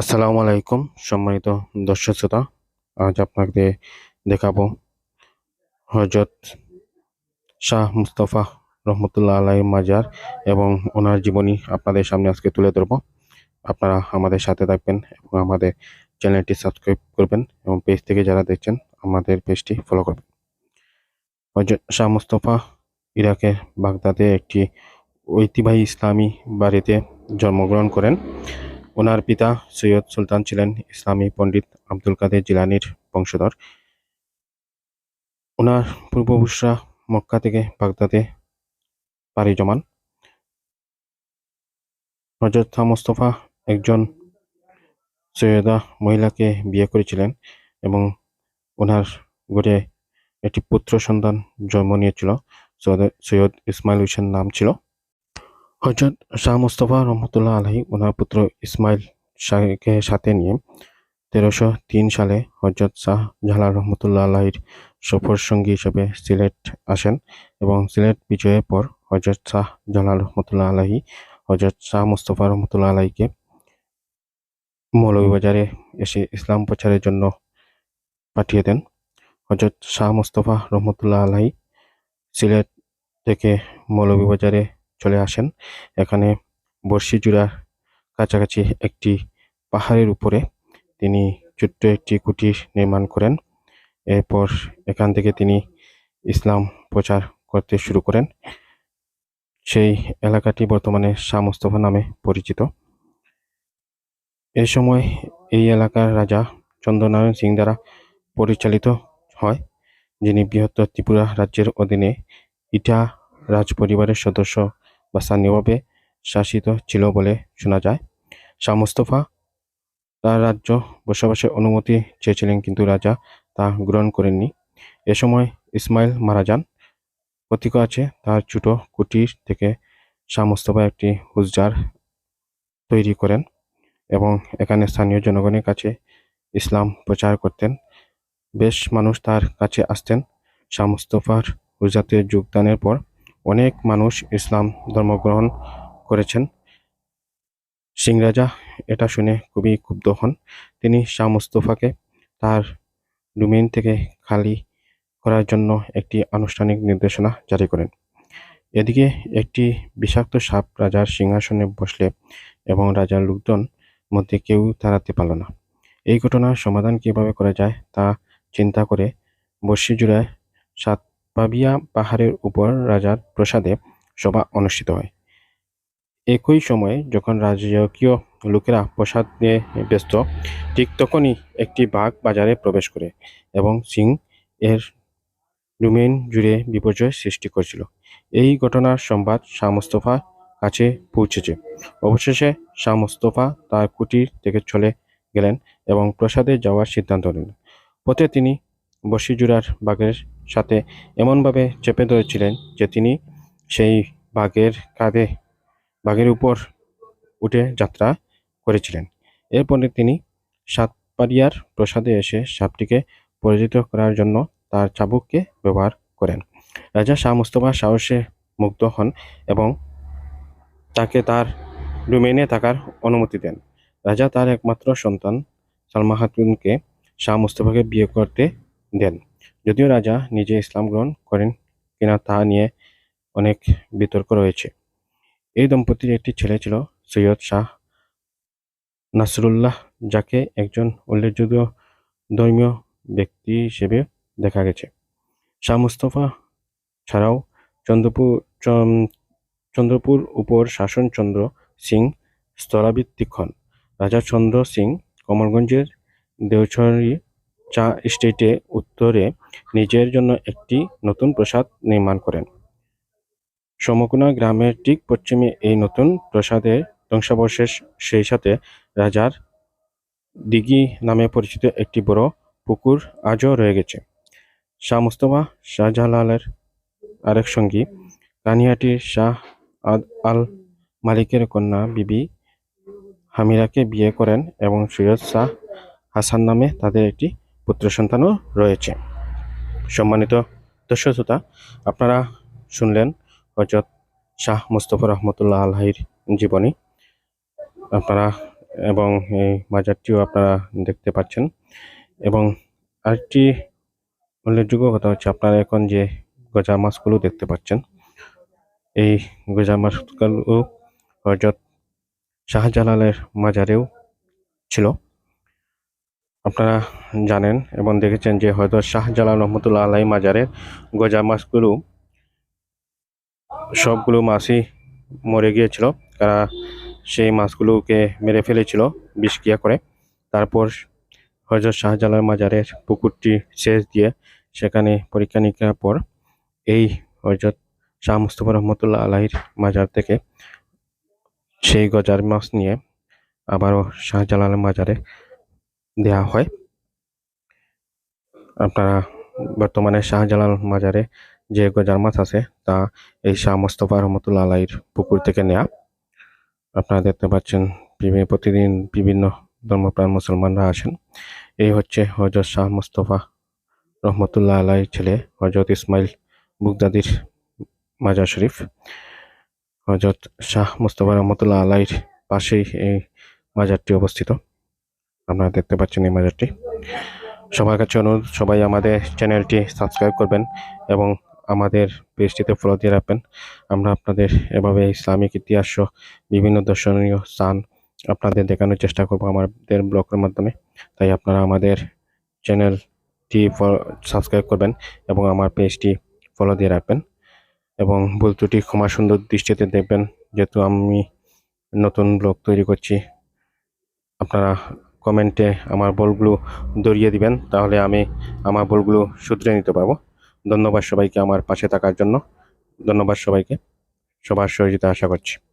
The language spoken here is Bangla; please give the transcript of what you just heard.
আসসালামু আলাইকুম, সম্মানিত দর্শক শ্রোতা। আজ আপনাকে দেখাবো হজরত শাহ মুস্তফা রহমতুল্লাহ আলাই মাজার এবং ওনার জীবনী আপনাদের সামনে আজকে তুলে ধরবো। আপনারা আমাদের সাথে থাকবেন এবং আমাদের চ্যানেলটি সাবস্ক্রাইব করবেন এবং পেজ থেকে যারা দেখছেন, আমাদের পেজটি ফলো করবেন। হজরত শাহ মুস্তফা ইরাকের বাগদাদে একটি ঐতিহ্যবাহী ইসলামী বাড়িতে জন্মগ্রহণ করেন। ওনার পিতা সৈয়দ সুলতান ছিলেন ইসলামী পণ্ডিত আব্দুল কাদের জিলানির বংশধর। ওনার পূর্বপুরুষরা মক্কা থেকে বাগদাদে পাড়ি জমান। শাহ মোস্তফা একজন সৈয়দা মহিলাকে বিয়ে করেছিলেন এবং ওনার ঘরে একটি পুত্র সন্তান জন্ম নিয়েছিল সৈয়দ ইসমাইল হোসেন নাম ছিল। হজরত শাহ মুস্তফা রহমতুল্লাহ আলহী ওনার পুত্র ইসমাইল শাহকে সাথে নিয়ে তেরোশো তিন সালে হজরত শাহ জালাল রহমতুল্লাহ আলাহির সফর সঙ্গী হিসেবে সিলেট আসেন এবং সিলেট বিজয়ের পর হজরত শাহ জালাল রহমতুল্লাহ আলাহি হজরত শাহ মুস্তফা রহমতুল্লাহ আলাহিকে মৌলভীবাজারে এসে ইসলাম প্রচারের জন্য পাঠিয়ে দেন। হজরত শাহ মুস্তফা রহমতুল্লাহ আলাহি সিলেট থেকে মৌলভীবাজারে চলে আসেন। এখানে বর্ষিজুড়ার কাছাকাছি একটি পাহাড়ের উপরে তিনি ছোট্ট একটি কুটির নির্মাণ করেন। এরপর এখান থেকে তিনি ইসলাম প্রচার করতে শুরু করেন। সেই এলাকাটি বর্তমানে শাহ নামে পরিচিত। এই সময় এই এলাকার রাজা চন্দ্রনারায়ণ সিং দ্বারা পরিচালিত হয়, যিনি বৃহত্তর ত্রিপুরা রাজ্যের অধীনে ইটা রাজ পরিবারের সদস্য বা স্থানীয়ভাবে শাসিত ছিল বলে শোনা যায়। শাহ মুস্তফা তার রাজ্য বসবাসের অনুমতি চেয়েছিলেন কিন্তু রাজা তা গ্রহণ করেননি। এ সময় ইসমাইল মারা যান। কথিত আছে তার ছোট কুটির থেকে শাহ মুস্তফা একটি হুজজার তৈরি করেন এবং এখানে স্থানীয় জনগণের কাছে ইসলাম প্রচার করতেন। বেশ মানুষ তার কাছে আসতেন। শাহ মুস্তফার হুজাতে যোগদানের পর অনেক মানুষ ইসলাম ধর্মগ্রহণ করেছেন। সিং রাজা এটা শুনে খুবই ক্ষুব্ধ হন। তিনি শাহ মুস্তফাকে তার ডোমেইন থেকে খালি করার জন্য একটি আনুষ্ঠানিক নির্দেশনা জারি করেন। এদিকে একটি বিষাক্ত সাপ রাজার সিংহাসনে বসলে এবং রাজার লোকজন মধ্যে কেউ তাড়াতে পারল না। এই ঘটনার সমাধান কীভাবে করা যায় তা চিন্তা করে বর্ষিজুড়ায় সাতপাবিয়া পাহাড়ের উপর রাজার প্রসাদে সভা অনুষ্ঠিত হয়। একই সময়ে যখন রাজকীয় লোকেরা প্রসাদ নিয়ে ব্যস্ত, ঠিক তখনই একটি বাঘ বাজারে প্রবেশ করে এবং সিং এর ডোমেইন জুড়ে বিপর্যয় সৃষ্টি করেছিল। এই ঘটনার সংবাদ শাহ মুস্তফার কাছে পৌঁছেছে। অবশেষে শাহ মুস্তফা তার কুটির থেকে চলে গেলেন এবং প্রসাদে যাওয়ার সিদ্ধান্ত নিলেন। পথে তিনি বসিজুরার বাঘের সাথে এমনভাবে চেপে ধরেছিলেন যে তিনি সেই বাঘের কাঁধে, বাঘের উপর উঠে যাত্রা করেছিলেন। এরপরে তিনি সাতপাড়িয়ার প্রসাদে এসে সাপটিকে পরাজিত করার জন্য তার চাবুককে ব্যবহার করেন। রাজা শাহ মুস্তফা সাহসে মুগ্ধ হন এবং তাকে তার ডোমেইনে থাকার অনুমতি দেন। রাজা তার একমাত্র সন্তান সালমা খাতুনকে শাহ মুস্তফাকে বিয়ে করতে দেন। যদিও রাজা নিজে ইসলাম গ্রহণ করেন কিনা তা নিয়ে অনেক বিতর্ক রয়েছে। এই দম্পতির একটি ছেলে ছিল সৈয়দ শাহ নাসরুল্লাহ, যাকে একজন উল্লেখযোগ্য ধর্মীয় ব্যক্তি হিসেবে দেখা গেছে। শাহ মুস্তফা ছাড়াও চন্দ্রপুর চন্দ্রপুর উপর শাসন চন্দ্র সিং স্থলাভিত্তিক হন। রাজা চন্দ্র সিং কমলগঞ্জের দেওছড়ি চা স্টেটে উত্তরে নিজের জন্য একটি নতুন প্রাসাদ নির্মাণ করেন। সমকুনা গ্রামের ঠিক পশ্চিমে এই নতুন প্রাসাদের ধ্বংসাবশেষ, সেই সাথে রাজার দিঘি নামে পরিচিত একটি বড় পুকুর আজও রয়ে গেছে। শাহ মুস্তফা শাহজালালের আরেক সঙ্গী কানিয়াটির শাহ আদ আল মালিকের কন্যা বিবি হামিরাকে বিয়ে করেন এবং সৈয়দ শাহ হাসান নামে তাদের একটি পুত্র সন্তানও রয়েছে। সম্মানিত দর্শক শ্রোতা, আপনারা শুনলেন হজরত শাহ মুস্তফা রহমতুল্লাহ আলহির জীবনী। আপনারা এবং এই মাজারটিও আপনারা দেখতে পাচ্ছেন। এবং আরেকটি উল্লেখযোগ্য কথা হচ্ছে, আপনারা এখন যে গজা মাছগুলো দেখতে পাচ্ছেন, এই গজা মাছগুলো হজরত শাহজালালের মাজারেও ছিল। আপনারা জানেন এবং দেখেছেন যে হয়তো শাহজালাল রহমতুল্লাহ আলাই মাজারের গজা মাছগুলো, সবগুলো মাছই মরে গিয়েছিল। তারা সেই মাছগুলোকে মেরে ফেলেছিল বিষক্রিয়া করে। তারপর হজরত শাহজালাল মাজারের পুকুরটি সেচ দিয়ে সেখানে পরীক্ষা নিরীক্ষার পর এই হজরত শাহ মুস্তফা রহমতুল্লাহ আলাহির মাজার থেকে সেই গজার মাছ নিয়ে আবারও শাহজালালের মাজারে দেয়া হয়। আপনারা বর্তমানে শাহজালাল মাজারে যে গজার মাছ আছে, তা এই শাহ মোস্তফা রহমতুল্লা আলাইর পুকুর থেকে নেয়া। আপনারা দেখতে পাচ্ছেন, বিভি- প্রতিদিন বিভিন্ন ধর্মপ্রাণ মুসলমানরা আসেন। এই হচ্ছে হজরত শাহ মোস্তফা রহমতুল্লাহ আলাইর ছেলে হজরত ইসমাইল বুগদাদির মাজার শরীফ। হজরত শাহ মোস্তফা রহমতুল্লাহ আলাইর পাশেই এই মাজারটি অবস্থিত। আপনারা দেখতে পাচ্ছেন এই মাজারটি। সবার কাছে অনুরোধ, সবাই আমাদের চ্যানেলটি সাবস্ক্রাইব করবেন এবং আমাদের পেজটিতে ফলো দিয়ে রাখবেন। আমরা আপনাদের এভাবে ইসলামিক ইতিহাস বিভিন্ন দর্শনীয় স্থান আপনাদের দেখানোর চেষ্টা করব আমাদের ব্লগের মাধ্যমে। তাই আপনারা আমাদের চ্যানেলটি সাবস্ক্রাইব করবেন এবং আমার পেজটি ফলো দিয়ে রাখবেন। এবং ভুল ত্রুটি, ক্ষমা সুন্দর দৃষ্টিতে দেখবেন, যেহেতু আমি নতুন ব্লগ তৈরি করছি, আপনারা কমেন্টে আমার বলগুলো দরিয়ে দিবেন, তাহলে আমি আমার বলগুলো শুধরে নিতে পারব। ধন্যবাদ সবাইকে আমার পাশে থাকার জন্য। ধন্যবাদ সবাইকে। সবার সহযোগিতা আশা করছি।